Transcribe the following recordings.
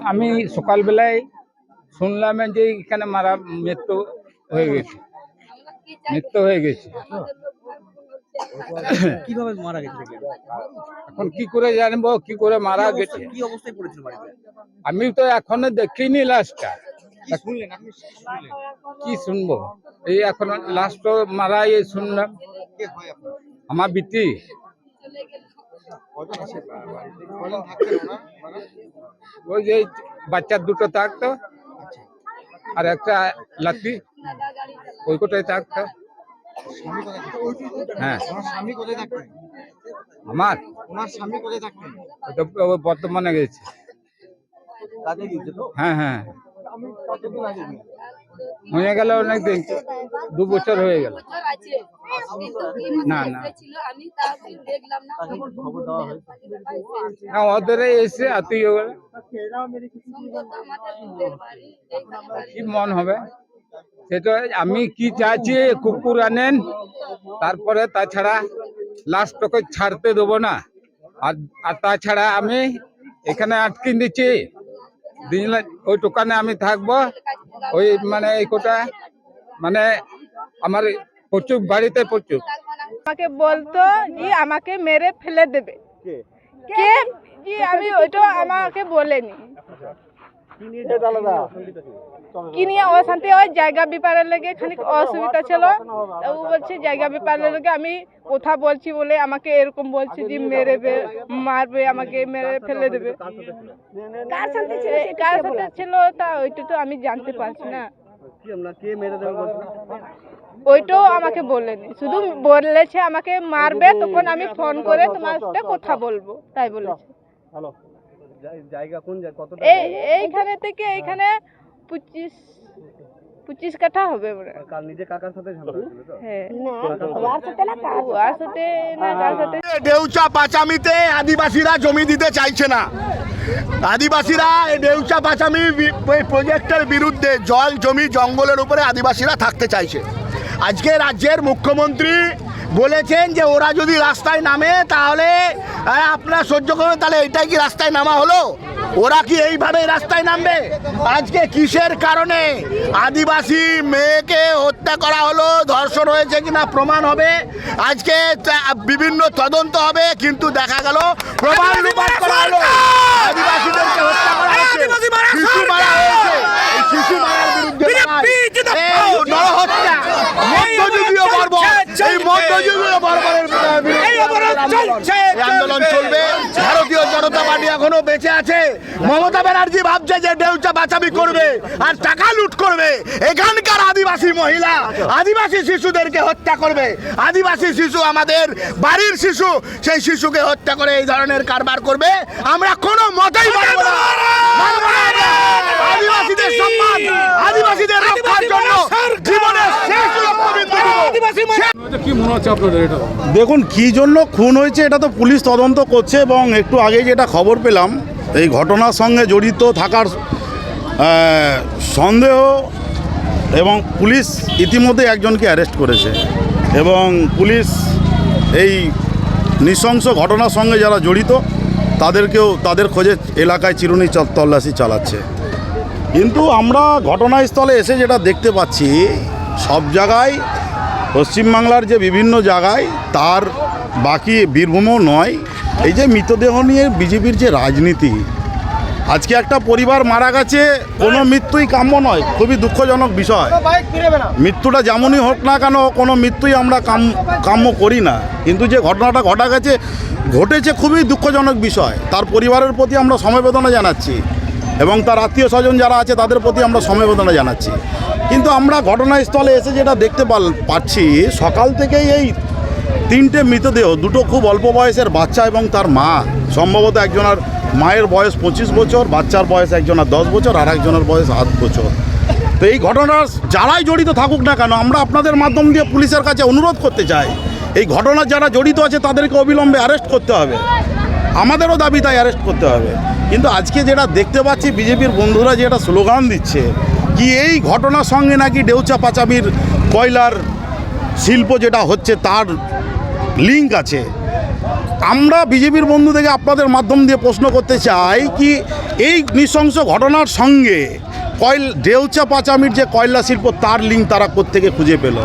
আমি সকালবেলায় শুনলাম যে এখানে মারা মৃত্যু হয়ে গেছে। মৃত্যু হয়ে গেছে। কীভাবে মারা গেছে এখন কি করে জানব কি করে মারা গেছে? কি অবস্থায় পড়েছিল বাড়িতে? আমি তো এখনও দেখিনি লাশটা কি কি শুনব? এই এখন লাস্ট মারা এই শুনলাম। আমার বিটি? ওই যে বাচ্চা দুটো থাকতো। আর একটা লাতি ওই কোটায় থাকতো স্বামী কোথায় থাকতেন? হ্যাঁ আমার বর্তমানে গেছে। হ্যাঁ হ্যাঁ? হয়ে গেল অনেক দিন। দু বছর হয়ে গেল। কি না, না। হ্যাঁ ওদের এসে এইখানে বাড়ি কি মন হবে? সেটা আমি কি চাইছি কুকুর আনেন তারপরে তাছাড়া লাস্টকে ছাড়তে দেবো না। আর আর তাছাড়া আমি এখানে আটকে দিচ্ছি। ওই দোকানে আমি থাকব। ওই মানে এই কোটা মানে আমার প্রচুর বাড়িতে প্রচুর। আমাকে বলতো যে আমাকে মেরে ফেলে দেবে। কে? জি আমি ওইটা আমাকে বলেনি। কি নিয়ে অশান্তি ওই জায়গা ব্যাপারের লেগে খানিক অসুবিধা ছিল। ও বলছে জায়গা ব্যাপারের লেগে আমি কথা বলছি বলে আমাকে এরকম বলছে যে মেরে মারবে আমাকে মেরে ফেলে দেবে। কার সাথে কার সাথে ছিল? তা ওইটা তো আমি জানতে পারছি না। ওইটাও আমাকে বলেনি। শুধু বলেছে আমাকে মারবে তখন আমি ফোন করে তোমার সাথে কথা বলব তাই বলেছে। এইখানে থেকে এইখানে পঁচিশ পঁচিশ কাঠা হবে মনে হয়। নিজে কাকার সাথে ঝামেলা হয়েছিল তো? হ্যাঁ। ওর সাথে না কার সাথে ডেউচা পাচামিতে আদিবাসীরা জমি দিতে চাইছে না। আদিবাসীরা ডেউচা পাচামি প্রজেক্টের বিরুদ্ধে জল জমি জঙ্গলের উপরে আদিবাসীরা থাকতে চাইছে। আজকে রাজ্যের মুখ্যমন্ত্রী বলেছেন যে ওরা যদি রাস্তায় নামে তাহলে আপনারা সহ্য করবেন তাহলে এটাই কি রাস্তায় নামা হলো? ওরা কি এইভাবে রাস্তায় নামবে? আজকে কিসের কারণে আদিবাসী মেয়েকে হত্যা করা হলো? ধর্ষণ হয়েছে কিনা প্রমাণ হবে। আজকে বিভিন্ন তদন্ত হবে কিন্তু দেখা গেল প্রমাণ করা হলো। আদিবাসীদেরকে হত্যা করা হয়েছে শিশু মারা হয়েছে এই শিশু মারার বিরুদ্ধে লড়াই। এই নরহত্যা মধ্যযুগীয় বর্বর এই মধ্যযুগীয় বর্বরের বিরুদ্ধে আন্দোলন। এই আন্দোলন চলবে ভারতীয় জনতা পার্টি এখনও বেঁচে আছে। মমতা ব্যানার্জি ভাবছে যে ডেউচা বাঁচাবি করবে আর টাকা লুট করবে। এখানকার আদিবাসী মহিলা, আদিবাসী শিশুদেরকে হত্যা করবে। আদিবাসী শিশু আমাদের বাড়ির শিশু, সেই শিশুকে হত্যা করে এই ধরনের কারবার করবে। আমরা কোনো মতেই। আদিবাসীদের সম্মান, আদিবাসীদের দেখুন, কি জন্য খুন হয়েছে এটা তো পুলিশ তদন্ত করছে এবং একটু আগে যেটা খবর পেলাম, এই ঘটনার সঙ্গে জড়িত থাকার সন্দেহ এবং পুলিশ ইতিমধ্যে একজনকে অ্যারেস্ট করেছে এবং পুলিশ এই নৃশংস ঘটনার সঙ্গে যারা জড়িত, তাদেরকেও, তাদের খোঁজে এলাকায় চিরুনি তল্লাশি চালাচ্ছে। কিন্তু আমরা ঘটনাস্থলে এসে যেটা দেখতে পাচ্ছি, সব জায়গায় পশ্চিমবাংলার যে বিভিন্ন জায়গায় তার বাকি বীরভূমও নয়, এই যে মৃতদেহ নিয়ে বিজেপির যে রাজনীতি, আজকে একটা পরিবার মারা গেছে, কোনো মৃত্যুই কাম্য নয়, খুবই দুঃখজনক বিষয়। মৃত্যুটা যেমনই হোক না কেন, কোনো মৃত্যুই আমরা কাম, কাম্য করি না। কিন্তু যে ঘটনাটা ঘটা গেছে, ঘটেছে খুবই দুঃখজনক বিষয়। তার পরিবারের প্রতি আমরা সমবেদনা জানাচ্ছি। এবং তার আত্মীয় স্বজন যারা আছে, তাদের প্রতি আমরা সমবেদনা জানাচ্ছি। কিন্তু আমরা ঘটনাস্থলে এসে যেটা দেখতে পাচ্ছি, সকাল থেকেই এই তিনটে মৃতদেহ, দুটো খুব অল্প বয়সের বাচ্চা এবং তার মা, সম্ভবত একজনের মায়ের বয়স পঁচিশ বছর, বাচ্চার বয়স একজনের দশ বছর, আর একজনের বয়স আট বছর। তো এই ঘটনার যারাই জড়িত থাকুক না কেন, আমরা আপনাদের মাধ্যম দিয়ে পুলিশের কাছে অনুরোধ করতে চাই। এই ঘটনার যারা জড়িত আছে, তাদেরকে অবিলম্বে অ্যারেস্ট করতে হবে। আমাদেরও দাবি তাই অ্যারেস্ট করতে হবে। কিন্তু আজকে যেটা দেখতে পাচ্ছি, বিজেপির বন্ধুরা যে একটা স্লোগান দিচ্ছে, কি এই ঘটনার সঙ্গে নাকি ডেউচা পাচামির কয়লার শিল্প যেটা হচ্ছে তার লিঙ্ক আছে। আমরা বিজেপির বন্ধু থেকে আপনাদের মাধ্যম দিয়ে প্রশ্ন করতে চাই কি এই নৃশংস ঘটনার সঙ্গে কয়ল, ডেউচা পাচামির যে কয়লা শিল্প, তার লিঙ্ক তারা কোত্থেকে খুঁজে পেল?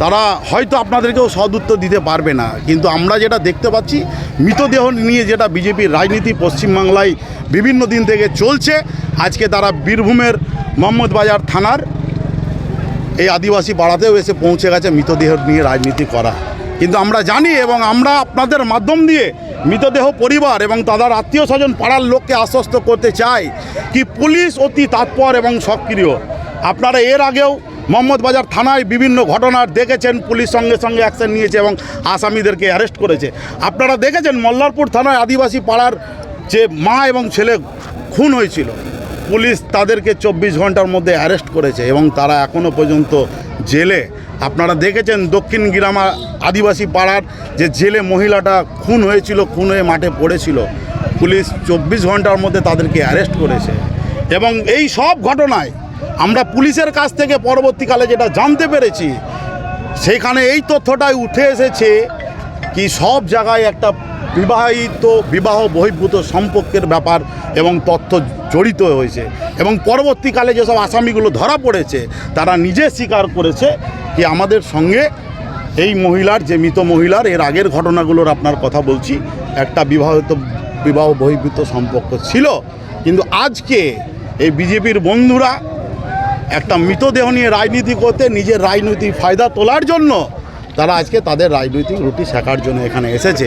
তারা হয়তো আপনাদেরকেও সদ উত্তর দিতে পারবে না। কিন্তু আমরা যেটা দেখতে পাচ্ছি, মৃতদেহ নিয়ে যেটা বিজেপির রাজনীতি পশ্চিমবাংলায় বিভিন্ন দিন থেকে চলছে, আজকে তারা বীরভূমের মোহাম্মদ বাজার থানার এই আদিবাসী পাড়াতেও এসে পৌঁছে গেছে মৃতদেহ নিয়ে রাজনীতি করা। কিন্তু আমরা জানি এবং আমরা আপনাদের মাধ্যম দিয়ে মৃতদেহ পরিবার এবং তাদের আত্মীয় স্বজন পাড়ার লোককে আশ্বস্ত করতে চাই, কি পুলিশ অতি তৎপর এবং সক্রিয়। আপনারা এর আগেও মোহাম্মদ বাজার থানায় বিভিন্ন ঘটনা দেখেছেন, পুলিশ সঙ্গে সঙ্গে অ্যাকশন নিয়েছে এবং আসামিদেরকে অ্যারেস্ট করেছে। আপনারা দেখেছেন, মল্লারপুর থানায় আদিবাসী পাড়ার যে মা এবং ছেলে খুন হয়েছিল, পুলিশ তাদেরকে চব্বিশ ঘণ্টার মধ্যে অ্যারেস্ট করেছে এবং তারা এখনও পর্যন্ত জেলে। আপনারা দেখেছেন, দক্ষিণ গ্রামা আদিবাসী পাড়ার যে জেলে মহিলাটা খুন হয়েছিল, খুন হয়ে মাঠে পড়েছিল, পুলিশ চব্বিশ ঘণ্টার মধ্যে তাদেরকে অ্যারেস্ট করেছে। এবং এই সব ঘটনায় আমরা পুলিশের কাছ থেকে পরবর্তীকালে যেটা জানতে পেরেছি, সেখানে এই তথ্যটাই উঠে এসেছে কি সব জায়গায় একটা বিবাহিত, বিবাহ বহির্ভূত সম্পর্কের ব্যাপার এবং তথ্য জড়িত হয়েছে। এবং পরবর্তীকালে যেসব আসামিগুলো ধরা পড়েছে, তারা নিজে স্বীকার করেছে কি আমাদের সঙ্গে এই মহিলার, যে মৃত মহিলার, এর আগের ঘটনাগুলোর আপনার কথা বলছি, একটা বিবাহিত, বিবাহ বহির্ভূত সম্পর্ক ছিল। কিন্তু আজকে এই বিজেপির বন্ধুরা একটা মৃতদেহ নিয়ে রাজনীতি করতে নিজের রাজনৈতিক ফায়দা তোলার জন্য তারা আজকে তাদের রাজনৈতিক রুটি শেখার জন্য এখানে এসেছে।